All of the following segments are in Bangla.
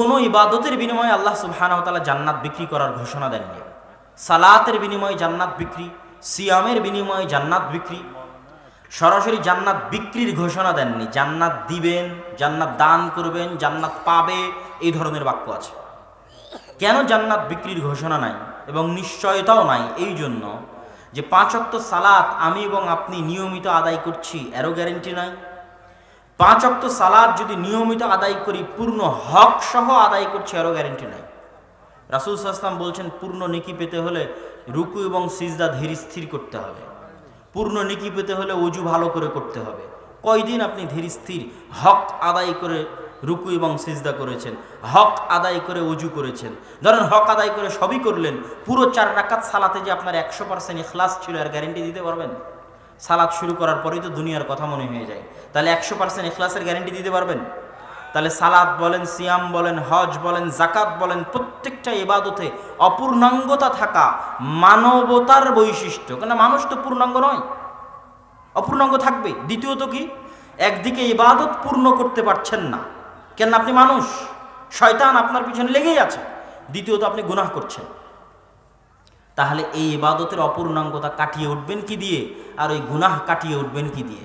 কোনো ইবাদতের বিনিময়ে আল্লাহ সুবহানাহু তাআলা জান্নাত বিক্রি করার ঘোষণা দেননি। সালাতের বিনিময়ে জান্নাত বিক্রি, সিয়ামের বিনিময়ে জান্নাত বিক্রি, সরাসরি জান্নাত বিক্রির ঘোষণা দেননি। জান্নাত দিবেন, জান্নাত দান করবেন, জান্নাত পাবে, এই ধরনের বাক্য আছে। কেন জান্নাত বিক্রির ঘোষণা নাই এবং নিশ্চয়তাও নাই? এই জন্য যে পাঁচ অক্ত সালাত আমি এবং আপনি নিয়মিত আদায় করছি, এরও গ্যারেন্টি নাই। পাঁচ অক্ত সালাদ যদি নিয়মিত আদায় করি, পূর্ণ হক সহ আদায় করছি আরও গ্যারেন্টি নাই। রাসুল সাল্লাম বলছেন, পূর্ণ নেকি পেতে হলে রুকু এবং সিজদা ধীর স্থির করতে হবে। পূর্ণ নেকি পেতে হলে অজু ভালো করে করতে হবে। কয়দিন আপনি ধীর স্থির হক আদায় করে রুকু এবং সিজদা করেছেন, হক আদায় করে অজু করেছেন? ধরেন হক আদায় করে সবই করলেন, পুরো চার রাকাত সালাতে যে আপনার একশো পার্সেন্ট ইখলাস ছিল, আর গ্যারেন্টি দিতে পারবেন? সালাদ শুরু করার পরেই তো দুনিয়ার কথা মনে হয়ে যায়। তাহলে একশো পার্সেন্ট ইখলাসের গ্যারেন্টি দিতে পারবেন? তাহলে সালাদ বলেন, সিয়াম বলেন, হজ বলেন জাকাত বলেন, প্রত্যেকটা এবাদতে অপূর্ণাঙ্গতা থাকা মানবতার বৈশিষ্ট্য। কেন মানুষ তো পূর্ণাঙ্গ নয়। অপূর্ণাঙ্গ থাকবে। দ্বিতীয়ত কি? একদিকে ইবাদত পূর্ণ করতে পারছেন না। কেন আপনি মানুষ। শয়তান আপনার পিছনে লেগেই আছে। দ্বিতীয়ত আপনি গুনাহ করছেন। তাহলে এই ইবাদতের অপূর্ণাঙ্গতা কাটিয়ে উঠবেন কি দিয়ে? আর ওই গুনাহ কাটিয়ে উঠবেন কি দিয়ে?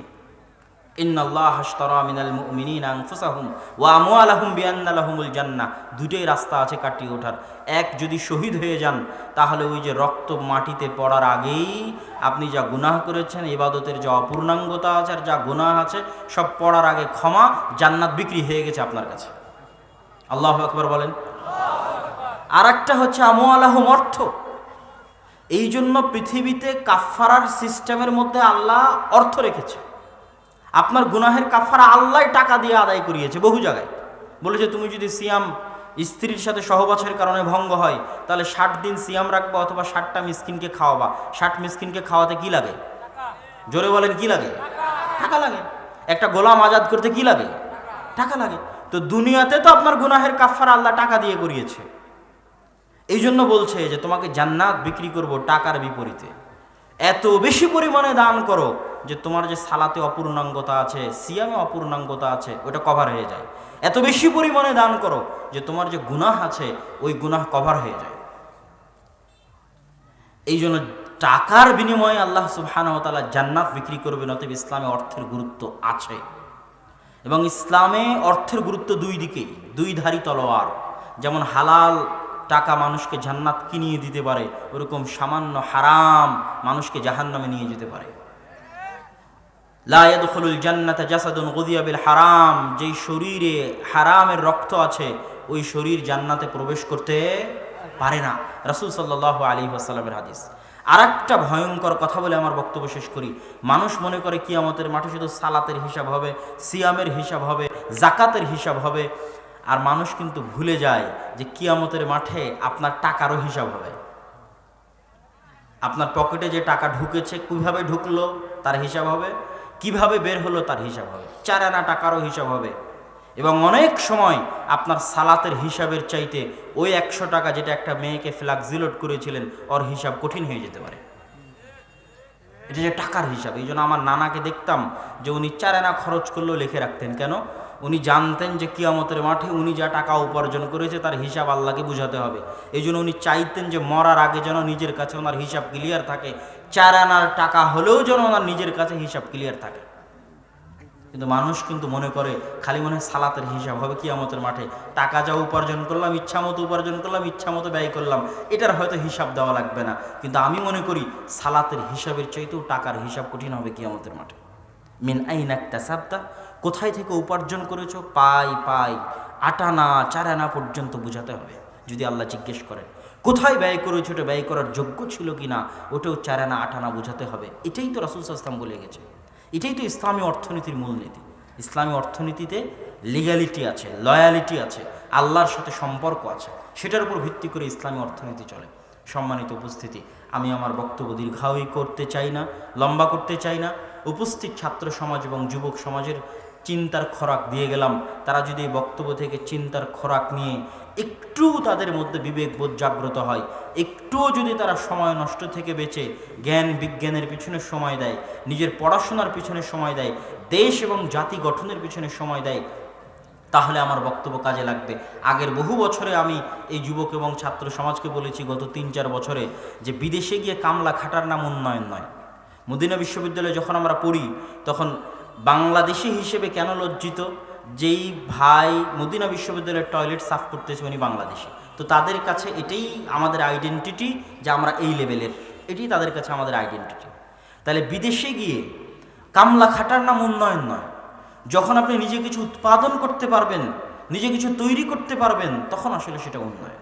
দুটোই রাস্তা আছে কাটিয়ে ওঠার। এক যদি শহীদ হয়ে যান, তাহলে ওই যে রক্ত মাটিতে পড়ার আগেই আপনি যা গুনাহ করেছেন, ইবাদতের যা অপূর্ণাঙ্গতা আছে আর যা গুনাহ আছে, সব পড়ার আগে ক্ষমা জান্নাত বিক্রি হয়ে গেছে আপনার কাছে। আল্লাহ আকবার বলেন। আর একটা হচ্ছে আমওয়ালাহুম অর্থ। এই জন্য পৃথিবীতে কাফারার সিস্টেমের মধ্যে আল্লাহ অর্থ রেখেছে। আপনার গুনাহের কাফারা আল্লাহ টাকা দিয়ে আদায় করিয়েছে বহু জায়গায়। বলেছে, তুমি যদি সিয়াম স্ত্রীর সাথে সহবাসের কারণে ভঙ্গ হয়, তাহলে ষাট দিন সিয়াম রাখবা অথবা ষাটটা মিসকিনকে খাওয়াবা। ষাট মিসকিনকে খাওয়াতে কি লাগে? জোরে বলেন, কি লাগে? টাকা লাগে। একটা গোলাম আজাদ করতে কি লাগে? টাকা লাগে। তো দুনিয়াতে তো আপনার গুনাহের কাফারা আল্লাহ টাকা দিয়ে করিয়েছে। এই জন্য বলছে যে তোমাকে জান্নাত বিক্রি করব টাকার বিপরীতে। এত বেশি পরিমাণে দান করো যে তোমার যে সালাতে অপূর্ণাঙ্গতা আছে, সিয়ামে অপূর্ণাঙ্গতা আছে, ওটা কভার হয়ে যায়। এত বেশি পরিমাণে দান করো যে তোমার যে গুনাহ আছে, ওই গুনাহ কভার হয়ে যায়। এই জন্য টাকার বিনিময়ে আল্লাহ তাআলা জান্নাত বিক্রি করবেন, অতএব ইসলামে অর্থের গুরুত্ব আছে। এবং ইসলামে অর্থের গুরুত্ব দুই দিকেই, দুই ধারী তলোয়ার। যেমন হালাল টাকা মানুষকে জান্নাত কিনিয়ে দিতে পারে? ওরকম সামান্য হারাম মানুষকে জাহান্নামে নিয়ে যেতে পারে। জান্নাত জাসাদুন হারাম। যেই শরীরে হারামের রক্ত আছে, ওই শরীর জান্নাতে প্রবেশ করতে পারে না। রাসূল সাল্লাল্লাহু আলাইহি ওয়াসাল্লামের হাদিস। আর একটা ভয়ঙ্কর কথা বলে আমার বক্তব্য শেষ করি। মানুষ মনে করে কিয়ামতের মাঠে শুধু সালাতের হিসাব হবে, সিয়ামের হিসাব হবে, জাকাতের হিসাব হবে। আর মানুষ কিন্তু ভুলে যায় যে কিয়ামতের মাঠে আপনার টাকারও হিসাব হবে। আপনার পকেটে যে টাকা ঢুকেছে, কীভাবে ঢুকলো তার হিসাব হবে, কীভাবে বের হলো তার হিসাব হবে, চার আনা টাকারও হিসাব হবে। এবং অনেক সময় আপনার সালাতের হিসাবের চাইতে ওই একশো টাকা যেটা একটা মেয়েকে ফ্লাক্সিলোড করেছিলেন, ওর হিসাব কঠিন হয়ে যেতে পারে। এটা যে টাকার হিসাব, এই জন্য আমার নানাকে দেখতাম যে উনি চার আনা খরচ করলেও লিখে রাখতেন। কেন? উনি জানতেন যে কিয়ামতের মাঠে উনি যা টাকা উপার্জন করেছে তার হিসাব আল্লাহকে বুঝাতে হবে। এই জন্য উনি চাইতেন যে মরার আগে যেন নিজের কাছে ওনার হিসাব ক্লিয়ার থাকে। চার আনার টাকা হলেও যেন ওনার নিজের কাছে হিসাব ক্লিয়ার থাকে। কিন্তু মানুষ কিন্তু মনে করে, খালি মনে হয় সালাতের হিসাব হবে কিয়ামতের মাঠে। টাকা যা উপার্জন করলাম, ইচ্ছা মতো উপার্জন করলাম, ইচ্ছা মতো ব্যয় করলাম, এটার হয়তো হিসাব দেওয়া লাগবে না। কিন্তু আমি মনে করি, সালাতের হিসাবের চাইতেও টাকার হিসাব কঠিন হবে কিয়ামতের মাঠে। মিন আইন একটা সাবদা কোথায় থেকে উপার্জন করেছ? পাই পাই। আটানা চারানা পর্যন্ত বোঝাতে হবে, যদি আল্লাহ জিজ্ঞেস করেন। কোথায় ব্যয় করেছ? ওটা ব্যয় করার যোগ্য ছিল কি না ওটাও চারানা আটানা বোঝাতে হবে। এটাই তো রাসুল ইসলাম বলে গেছে। এটাই তো ইসলামী অর্থনীতির মূলনীতি। ইসলামী অর্থনীতিতে লিগ্যালিটি আছে লয়ালিটি আছে, আল্লাহর সাথে সম্পর্ক আছে। সেটার উপর ভিত্তি করে ইসলামী অর্থনীতি চলে। সম্মানিত উপস্থিতি, আমি আমার বক্তব্য দীর্ঘায়ী করতে চাই না, লম্বা করতে চাই না। উপস্থিত ছাত্র সমাজ এবং যুবক সমাজের চিন্তার খোরাক দিয়ে গেলাম। তারা যদি এই বক্তব্য থেকে চিন্তার খোরাক নিয়ে একটু তাদের মধ্যে বিবেকবোধ জাগ্রত হয়, একটুও যদি তারা সময় নষ্ট থেকে বেঁচে জ্ঞান বিজ্ঞানের পিছনে সময় দেয়, নিজের পড়াশোনার পিছনে সময় দেয়, দেশ এবং জাতি গঠনের পিছনে সময় দেয়, তাহলে আমার বক্তব্য কাজে লাগবে। আগের বহু বছরে আমি এই যুবক এবং ছাত্র সমাজকে বলেছি গত তিন চার বছরে যে বিদেশে গিয়ে কামলা খাটার নাম উন্নয়ন নয়। মদিনা বিশ্ববিদ্যালয়ে যখন আমরা পড়ি, তখন বাংলাদেশি হিসেবে কেন লজ্জিত? যেই ভাই মদিনা বিশ্ববিদ্যালয়ের টয়লেট সাফ করতেছে উনি বাংলাদেশি। তো তাদের কাছে এটাই আমাদের আইডেন্টিটি যে আমরা এই লেভেলের এটাই তাদের কাছে আমাদের আইডেন্টিটি তাহলে বিদেশে গিয়ে কামলা খাটার নাম উন্নয়ন নয়। যখন আপনি নিজে কিছু উৎপাদন করতে পারবেন, নিজে কিছু তৈরি করতে পারবেন, তখন আসলে সেটা উন্নয়ন।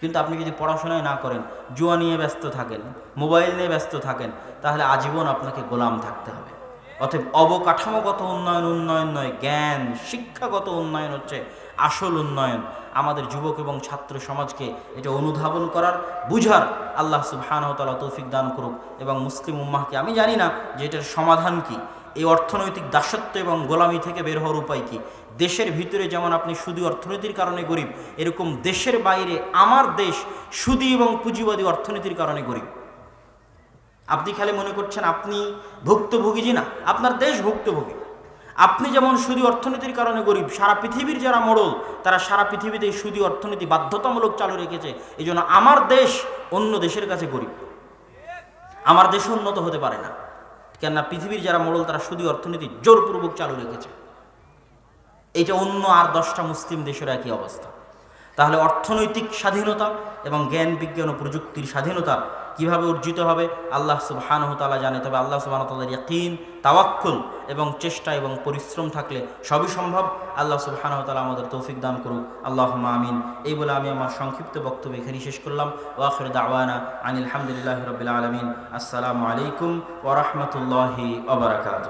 কিন্তু আপনি যদি পড়াশোনায় না করেন, জুয়া নিয়ে ব্যস্ত থাকেন, মোবাইল নিয়ে ব্যস্ত থাকেন, তাহলে আজীবন আপনাকে গোলাম থাকতে হবে। অতএব অবকাঠামোগত উন্নয়ন উন্নয়ন নয়, জ্ঞান, শিক্ষাগত উন্নয়ন হচ্ছে আসল উন্নয়ন। আমাদের যুবক এবং ছাত্র সমাজকে এটা অনুধাবন করার, বুঝার আল্লাহ সুবহানাহু ওয়া তৌফিক দান করুক। এবং মুসলিম উম্মাহকে, আমি জানি না যে এটার সমাধান কি। এই অর্থনৈতিক দাসত্ব এবং গোলামি থেকে বের হওয়ার উপায় কি? দেশের ভিতরে যেমন আপনি শুধু অর্থনীতির কারণে গরিব, এরকম দেশের বাইরে আমার দেশ সুদী এবং পুঁজিবাদী অর্থনীতির কারণে গরিব। আপনি খালি মনে করছেন আপনি ভুক্তভোগী জি না, আপনার দেশ ভুক্তভোগী। আপনি যেমন সুদী অর্থনীতির কারণে গরিব, সারা পৃথিবীর যারা মোড়ল, তারা সারা পৃথিবীতে সুদী অর্থনীতি বাধ্যতামূলক চালু রেখেছে। এই আমার দেশ অন্য দেশের কাছে গরিব। আমার দেশ উন্নত হতে পারে না। কেননা পৃথিবীর যারা মোড়ল, তারা সুদী অর্থনীতি জোরপূর্বক চালু রেখেছে। এটা অন্য আর দশটা মুসলিম দেশের একই অবস্থা। তাহলে অর্থনৈতিক স্বাধীনতা এবং জ্ঞান, বিজ্ঞান ও প্রযুক্তির স্বাধীনতা কীভাবে অর্জিত হবে? আল্লাহ সুবাহানহতালা জানে। তবে আল্লাহ সুবাহতালার ইয়াকিন, তাওয়াক্কুল এবং চেষ্টা এবং পরিশ্রম থাকলে সবই সম্ভব। আল্লাহ সুবাহানহতালা আমাদের তৌফিক দান করুক। আল্লাহ আমিন। এই বলে আমি আমার সংক্ষিপ্ত বক্তব্য এখানে শেষ করলাম। ওয়াখর দাওয়ানা আনিল হামদুলিল্লাহ রবিল আলমিন। আসসালামু আলাইকুম ওরহমতুল্লাহি বারাকাতুহু।